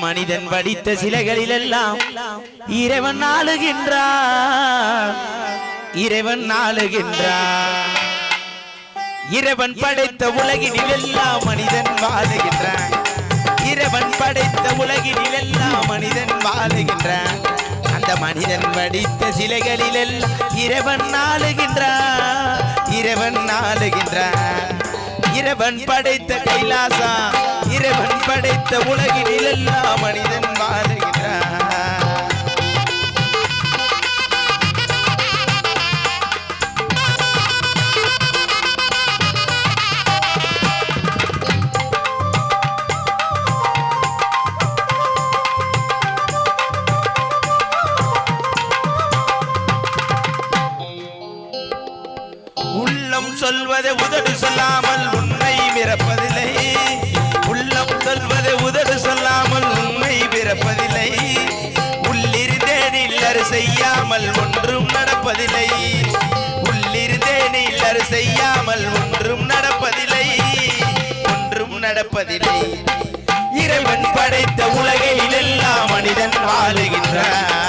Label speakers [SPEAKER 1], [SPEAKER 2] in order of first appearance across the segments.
[SPEAKER 1] மனிதன் வடித்த சிலைகளில் எல்லாம் இறைவன் ஆளுகின்றான் இறைவன் ஆளுகின்றான் இறைவன் படைத்த உலகினில் எல்லாம் மனிதன் வாழுகின்றான். இறைவன் படைத்த உலகினில் எல்லாம் மனிதன் வாழுகின்றான். அந்த மனிதன் வடித்த சிலைகளில் எல்லாம் இறைவன் ஆளுகின்றான் இறைவன் ஆளுகின்றான் இறைவன் படைத்த கைலாசா இறைவன் படைத்த உலகினில் எல்லா மனிதன் வாழுகின்றான் சொல்வதை உதடு சொல்லாமல் உண்மை பிறப்பதில்லை. உள்ளம் சொல்வதை உதடு சொல்லாமல் உண்மை பிறப்பதில்லை. உள்ளிருந்தே நில்லர் செய்யாமல் ஒன்றும் நடப்பதில்லை. உள்ளிருந்தே நில்லர் செய்யாமல் ஒன்றும் நடப்பதில்லை. ஒன்றும் நடப்பதில்லை. இறைவன் படைத்த உலகில் எல்லாம் மனிதன் வாழுகின்றான்.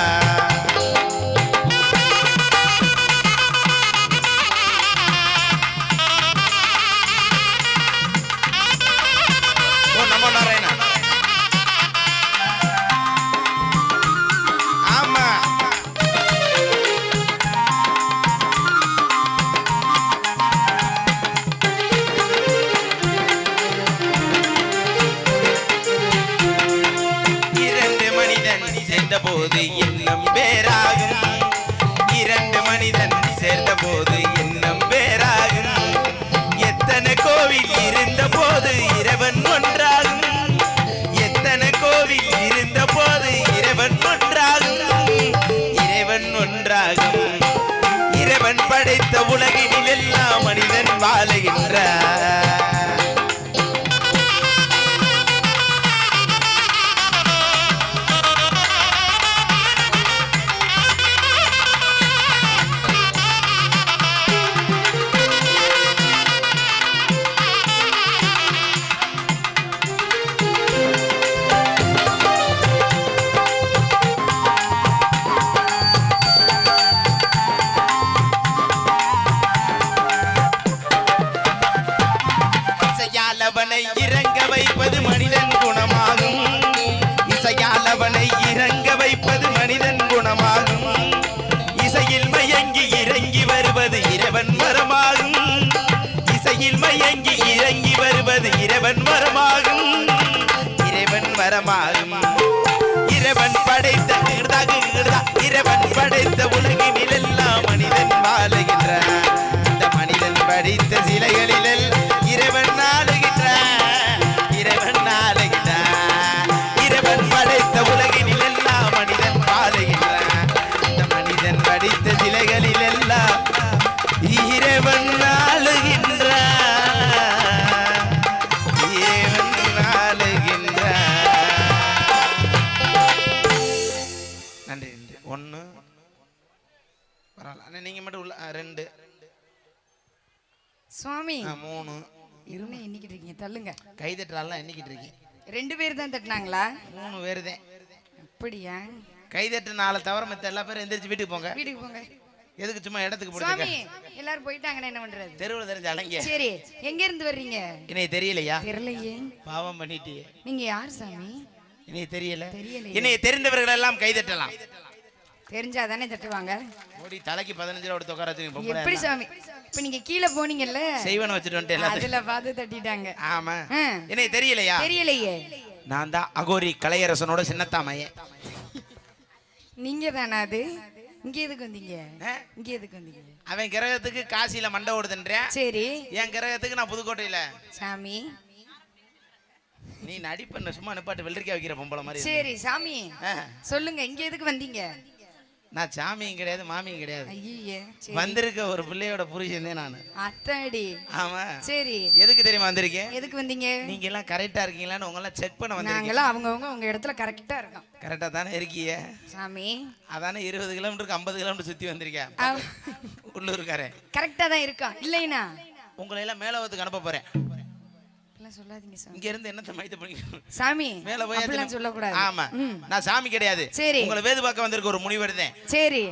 [SPEAKER 1] போது இன்னும் பேராகும் இரண்டு மனிதன் சேர்ந்த போது இன்னும் பேராகும் எத்தனை கோவில் இருந்த போது இரவன் ஒன்றாகும். எத்தனை கோவில் இருந்த போது இரவன் ஒன்றாகும். இறைவன் ஒன்றாகும். இறைவன் படைத்த உலகினில் எல்லாம் இசையால் அவனை இறங்க வைப்பது மனிதன் குணமாகும். இசையால் அவனை இறங்க வைப்பது மனிதன் குணமாகும். இசையில் மயங்கி இறங்கி வருவது இறைவன் மரமாகும். இசையில் மயங்கி இறங்கி வருவது இறைவன் மரமாகும். இறைவன் மரமாகும். இறைவன் படைத்த கிருதாக இறைவன் படைத்த உலக பரவாயில்ல அண்ணா நீங்கள் மட்டும் உள்ள ஆ, ரெண்டு.
[SPEAKER 2] சுவாமி.
[SPEAKER 1] ஆ, மூணு.
[SPEAKER 2] இருங்க எண்ணிக்கிட்டு இருக்கீங்க? தள்ளுங்க.
[SPEAKER 1] கை தட்டுறாலாம் எண்ணிக்கிட்டு இருக்கேன்
[SPEAKER 2] ரெண்டு பேர் தான் தட்டினாங்களா?
[SPEAKER 1] மூணு பேர் தான்.
[SPEAKER 2] அப்படியா?
[SPEAKER 1] கை தட்டு நாளை தவிர மற்ற எல்லா பேரும் எந்திரிச்சு வீட்டுக்கு போங்க.
[SPEAKER 2] வீட்டுக்கு போங்க.
[SPEAKER 1] எதுக்கு சும்மா இடத்துக்கு
[SPEAKER 2] சுவாமி
[SPEAKER 1] போடுங்க
[SPEAKER 2] எல்லாரும் போயிட்டாங்கன்னா என்ன பண்றது?
[SPEAKER 1] தெருவில் தெரிஞ்ச அலைங்க.
[SPEAKER 2] சரி எங்க இருந்து வர்றீங்க?
[SPEAKER 1] என்னைய தெரியலையா?
[SPEAKER 2] தெரியலையே.
[SPEAKER 1] பாவம் பண்ணிட்டியே.
[SPEAKER 2] நீங்க யார் சாமி
[SPEAKER 1] என்னைய தெரியல.
[SPEAKER 2] தெரியலையே.
[SPEAKER 1] என்னைய தெரிந்தவர்கள் எல்லாம் கை தட்டலாம்.
[SPEAKER 2] தெரிஞ்சாதானே தட்டுவாங்க.
[SPEAKER 1] ஓடி தலைக்கு பதினஞ்சு ரூபா கொடுத்து உட்கார பொம்பளை
[SPEAKER 2] எப்படி சாமி? இப்ப நீங்க கீழே போனீங்கல்ல?
[SPEAKER 1] செய்வன வச்சுட்டு வந்துட்டு
[SPEAKER 2] அதுல பார்த்து தட்டிட்டாங்க.
[SPEAKER 1] ஆமா.
[SPEAKER 2] ஆ.
[SPEAKER 1] என்னைய தெரியலையா?
[SPEAKER 2] தெரியலையே.
[SPEAKER 1] நான் தான் அகோரி கலையரசனோட சின்னத்தாமையன்
[SPEAKER 2] நீங்க தானா அது? இங்க எதுக்கு வந்தீங்க? இங்க எதுக்கு வந்தீங்க?
[SPEAKER 1] அவன் கிரகத்துக்கு காசியில மண்டை ஓடுதுன்றேன்
[SPEAKER 2] சரி.
[SPEAKER 1] என் கிரகத்துக்கு நான் புதுக்கோட்டையில.
[SPEAKER 2] சாமி.
[SPEAKER 1] நீ நடிப்பண்ண சும்மா நிப்பாட்டு வெள்ளரிக்காய் வைக்கிற பொம்பளை மாதிரி.
[SPEAKER 2] சரி சாமி. சொல்லுங்க இங்க எதுக்கு வந்தீங்க?
[SPEAKER 1] நான் சாமியும் கிடையாது மாமியும் கிடையாது. வந்திருக்க ஒரு பிள்ளையோட புருஷன் தான் நான்.
[SPEAKER 2] அத்தாடி.
[SPEAKER 1] ஆமா.
[SPEAKER 2] சரி.
[SPEAKER 1] எதுக்கு தெரியுமா வந்திருக்கேன்
[SPEAKER 2] எதுக்கு வந்தீங்க?
[SPEAKER 1] நீங்க எல்லாம் கரெக்டா இருக்கீங்களான்னு உங்க எல்லாம் செக் பண்ண வந்திருக்கேன்.
[SPEAKER 2] நாங்கெல்லாம் அவங்கவங்க உங்க இடத்துல கரெக்டா இருக்கோம்.
[SPEAKER 1] கரெக்டா தானே இருக்கீங்க
[SPEAKER 2] சாமி.
[SPEAKER 1] அதானே இருபது கிலோமீட்டருக்கு ஐம்பது கிலோமீட்டர் சுத்தி வந்திருக்கேன். உள்ளூர்காரன்.
[SPEAKER 2] கரெக்டா தான் இருக்கோம் இல்லைனா.
[SPEAKER 1] உங்களை எல்லாம் மேலவத்துக்கு அனுப்ப போறேன்.
[SPEAKER 2] அப்படிலாம் சொல்லாதீங்க சாமி.
[SPEAKER 1] இங்க இருந்து என்னத்த மைத்த பண்ணி
[SPEAKER 2] சாமி
[SPEAKER 1] மேல போய்
[SPEAKER 2] அப்படிலாம் சொல்லக்கூடாது.
[SPEAKER 1] ஆமா. நான் சாமி கிடையாது.
[SPEAKER 2] சரி.
[SPEAKER 1] உங்களை வேது பார்க்க வந்திருக்க ஒரு முனிவர் தான்.
[SPEAKER 2] சரி.